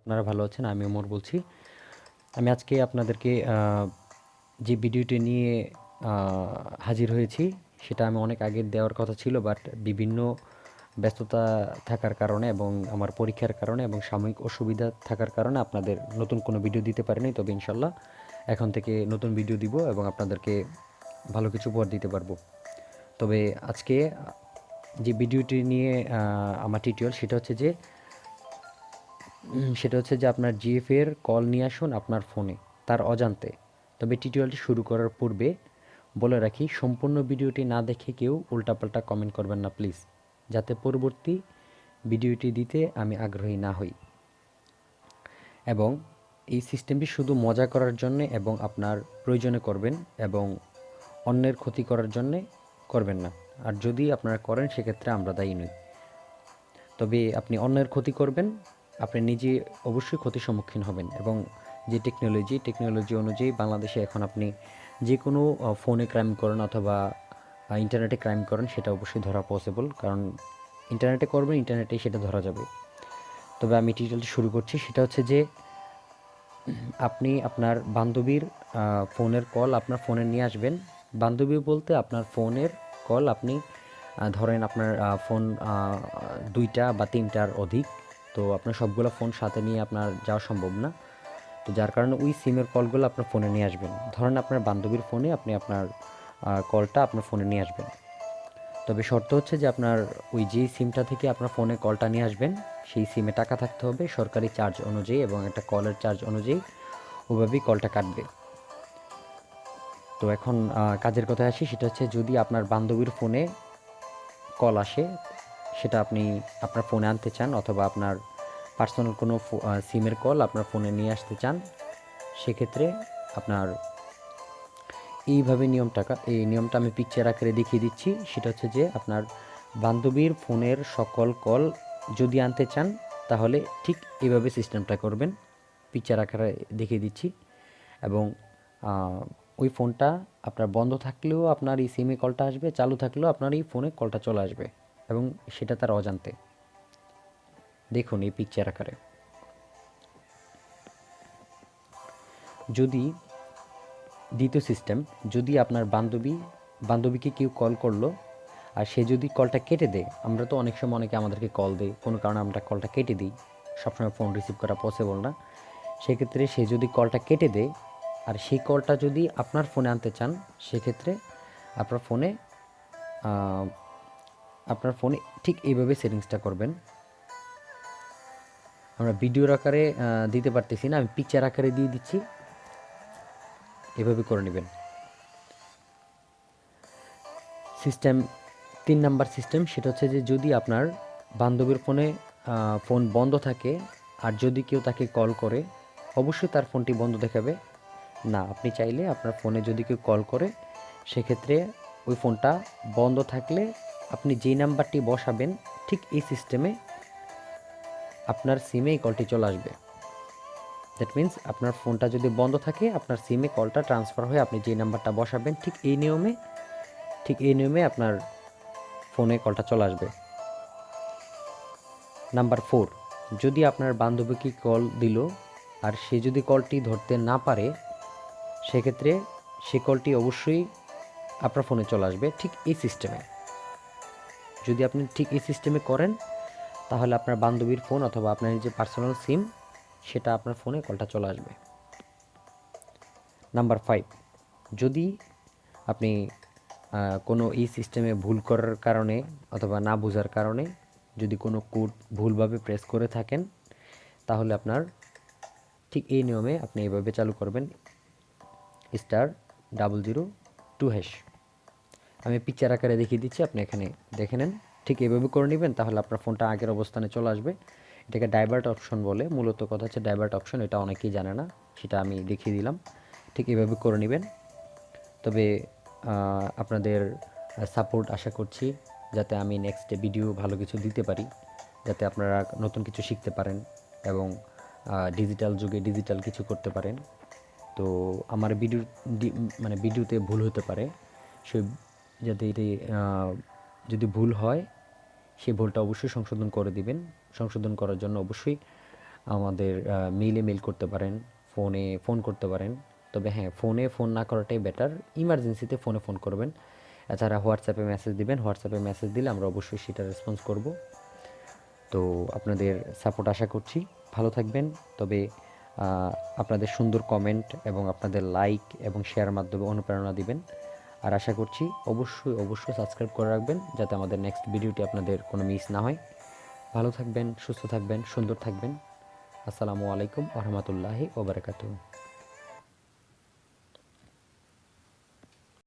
আপনারা ভালো আছেন? আমি ওমর বলছি। আমি আজকে আপনাদেরকে যে ভিডিওটি নিয়ে হাজির হয়েছি, সেটা আমি অনেক আগে দেওয়ার কথা ছিল বাট বিভিন্ন ব্যস্ততা থাকার কারণে এবং আমার পরীক্ষার কারণে এবং সাময়িক অসুবিধা থাকার কারণে আপনাদের নতুন কোনো ভিডিও দিতে পারিনি, তবে ইনশাল্লাহ এখন থেকে নতুন ভিডিও দিব এবং আপনাদেরকে ভালো কিছু উপহার দিতে পারব। তবে আজকে যে ভিডিওটি নিয়ে আমার টিউটোরিয়াল, সেটা হচ্ছে যে সেটা হচ্ছে যে আপনার জিএফ এর কল নিয়ে আসুন আপনার ফোনে তার অজান্তে। তবে টিউটোরিয়ালটি শুরু করার পূর্বে বলে রাখি, সম্পূর্ণ ভিডিওটি না দেখে কেউ উল্টাপাল্টা কমেন্ট করবেন না প্লিজ যাতে পরবর্তী ভিডিওটি দিতে আমি আগ্রহী না হই। এবং এই সিস্টেমটি শুধু মজা করার জন্য এবং আপনার প্রয়োজনে করবেন এবং অন্যের ক্ষতি করার জন্যে করবেন না। আর যদি আপনারা করেন, সেক্ষেত্রে আমরা দায়ী নই। তবে আপনি অন্যের ক্ষতি করবেন আপনি নিজে অবশ্যই ক্ষতির সম্মুখীন হবেন এবং যে টেকনোলজি টেকনোলজি অনুযায়ী বাংলাদেশে এখন আপনি যে কোনো ফোনে ক্রাইম করেন অথবা ইন্টারনেটে ক্রাইম করেন সেটা অবশ্যই ধরা পসিবল কারণ ইন্টারনেটে করবেন ইন্টারনেটেই সেটা ধরা যাবে। তবে আমি টিউটোরিয়ালটি শুরু করছি, সেটা হচ্ছে যে আপনি আপনার বান্ধবীর ফোনের কল আপনার ফোনে নিয়ে আসবেন। বান্ধবী বলতে আপনার ফোনের কল আপনি ধরেন আপনার ফোন দুইটা বা তিনটার অধিক। তো আপনার সবগুলো ফোন সাথে নিয়ে আপনার যাওয়া সম্ভব না। তো যার কারণে ওই সিমের কলগুলো আপনার ফোনে নিয়ে আসবেন। ধরেন আপনার বান্ধবীর ফোনে আপনি আপনার কলটা আপনার ফোনে নিয়ে আসবেন। তবে শর্ত হচ্ছে যে আপনার ওই যেই সিমটা থেকে আপনার ফোনে কলটা নিয়ে আসবেন, সেই সিমে টাকা থাকতে হবে, সরকারি চার্জ অনুযায়ী এবং একটা কলের চার্জ অনুযায়ী ওভাবেই কলটা কাটবে। তো এখন কাজের কথায় আসি, সেটা হচ্ছে যদি আপনার বান্ধবীর ফোনে কল আসে সেটা আপনি আপনার ফোনে আনতে চান অথবা আপনার পার্সোনাল কোনো সিমের কল আপনার ফোনে নিয়ে আসতে চান, সেক্ষেত্রে আপনার এইভাবে নিয়মটা কা- এই নিয়মটা আমি পিকচার আকারে দেখিয়ে দিচ্ছি। সেটা হচ্ছে যে আপনার বান্ধবীর ফোনের সকল কল যদি আনতে চান, তাহলে ঠিক এইভাবে সিস্টেমটা করবেন। পিকচার আকারে দেখিয়ে দিচ্ছি। এবং ওই ফোনটা আপনার বন্ধ থাকলেও আপনার এই সিমে কলটা আসবে, চালু থাকলেও আপনার এই ফোনে কলটা চলে আসবে। এবং সেটা তার অজান্তে। দেখুন এই পিকচার আকারে। যদি দ্বিতীয় সিস্টেম যদি আপনার বান্ধবী, বান্ধবীকে কেউ কল করল, আর সে যদি কলটা কেটে দেয়, আমরা তো অনেক সময় অনেকে আমাদেরকে কল দেয়, কোনো কারণে আমরা কলটা কেটে দিই, সবসময় ফোন রিসিভ করা পসিবল না। সেক্ষেত্রে সে যদি কলটা কেটে দেয়, আর সেই কলটা যদি আপনার ফোনে আনতে চান, সেক্ষেত্রে আপনার ফোনে আপনার ফোনে ঠিক এইভাবে সেটিংসটা করবেন। আমরা ভিডিওর আকারে দিতে পারতেছি না, আমি পিকচার আকারে দিয়ে দিচ্ছি। এভাবে করে নেবেন। সিস্টেম তিন নাম্বার সিস্টেম সেটা হচ্ছে যে যদি আপনার বান্ধবীর ফোনে ফোন বন্ধ থাকে আর যদি কেউ তাকে কল করে, অবশ্যই তার ফোনটি বন্ধ দেখাবে। না, আপনি চাইলে আপনার ফোনে যদি কেউ কল করে, সেক্ষেত্রে ওই ফোনটা বন্ধ থাকলে আপনি যেই নাম্বারটি বসাবেন, ঠিক এই সিস্টেমে আপনার সিমে এই কলটি চলে আসবে। দ্যাট মিন্স আপনার ফোনটা যদি বন্ধ থাকে, আপনার সিমে কলটা ট্রান্সফার হয়ে আপনি যে নাম্বারটা বসাবেন, ঠিক এই নিয়মে, ঠিক এই নিয়মে আপনার ফোনে কলটা চলে আসবে। নাম্বার ফোর যদি আপনার বান্ধবীকে কল দিল আর সে যদি কলটি ধরতে না পারে, সেক্ষেত্রে সে কলটি অবশ্যই আপনার ফোনে চলে আসবে, ঠিক এই সিস্টেমে যদি আপনি ঠিক এই সিস্টেমে করেন, তাহলে আপনার বান্ধবীর ফোন অথবা আপনার যে পার্সোনাল সিম সেটা আপনার ফোনে কলটা চলে আসবে। নাম্বার ফাইভ যদি আপনি কোনো এই সিস্টেমে ভুল করার কারণে অথবা না বোঝার কারণে যদি কোনো কোড ভুলভাবে প্রেস করে থাকেন, তাহলে আপনার ঠিক এই নিয়মে আপনি এইভাবে চালু করবেন star double zero two hash আমি পিকচার আকারে দেখিয়ে দিচ্ছি, আপনি এখানে দেখে নেন। ঠিক এভাবে করে নেবেন, তাহলে আপনার ফোনটা আগের অবস্থানে চলে আসবে। এটাকে ডাইভার্ট অপশন বলে, মূলত কথা হচ্ছে ডাইভার্ট অপশন এটা অনেকেই জানে না, সেটা আমি দেখিয়ে দিলাম। ঠিক এভাবে করে নেবেন। তবে আপনাদের সাপোর্ট আশা করছি, যাতে আমি নেক্সট ভিডিও ভালো কিছু দিতে পারি, যাতে আপনারা নতুন কিছু শিখতে পারেন এবং ডিজিটাল যুগে ডিজিটাল কিছু করতে পারেন। তো আমার ভিডিও মানে ভিডিওতে ভুল হতে পারে। সে যাতে এটি যদি ভুল হয় সেই ভুলটা অবশ্যই সংশোধন করে দিবেন। সংশোধন করার জন্য অবশ্যই আমাদের মেইলে মেল করতে পারেন ফোনে ফোন করতে পারেন। তবে হ্যাঁ ফোনে ফোন না করাটাই বেটার ইমার্জেন্সিতে ফোনে ফোন করবেন। এছাড়া হোয়াটসঅ্যাপে মেসেজ দিবেন। হোয়াটসঅ্যাপে মেসেজ দিলে আমরা অবশ্যই সেটা রেসপন্স করব। তো আপনাদের সাপোর্ট আশা করছি। ভালো থাকবেন। তবে আপনাদের সুন্দর কমেন্ট এবং আপনাদের লাইক এবং শেয়ার মাধ্যমে অনুপ্রেরণা দিবেন। আর আশা করছি অবশ্যই অবশ্যই সাবস্ক্রাইব করে রাখবেন যাতে আমাদের নেক্সট ভিডিওটি আপনাদের কোনো মিস না হয়। ভালো থাকবেন, সুস্থ থাকবেন, সুন্দর থাকবেন। আসসালামু আলাইকুম রহমতুল্লাহি ওবরাকাতুহ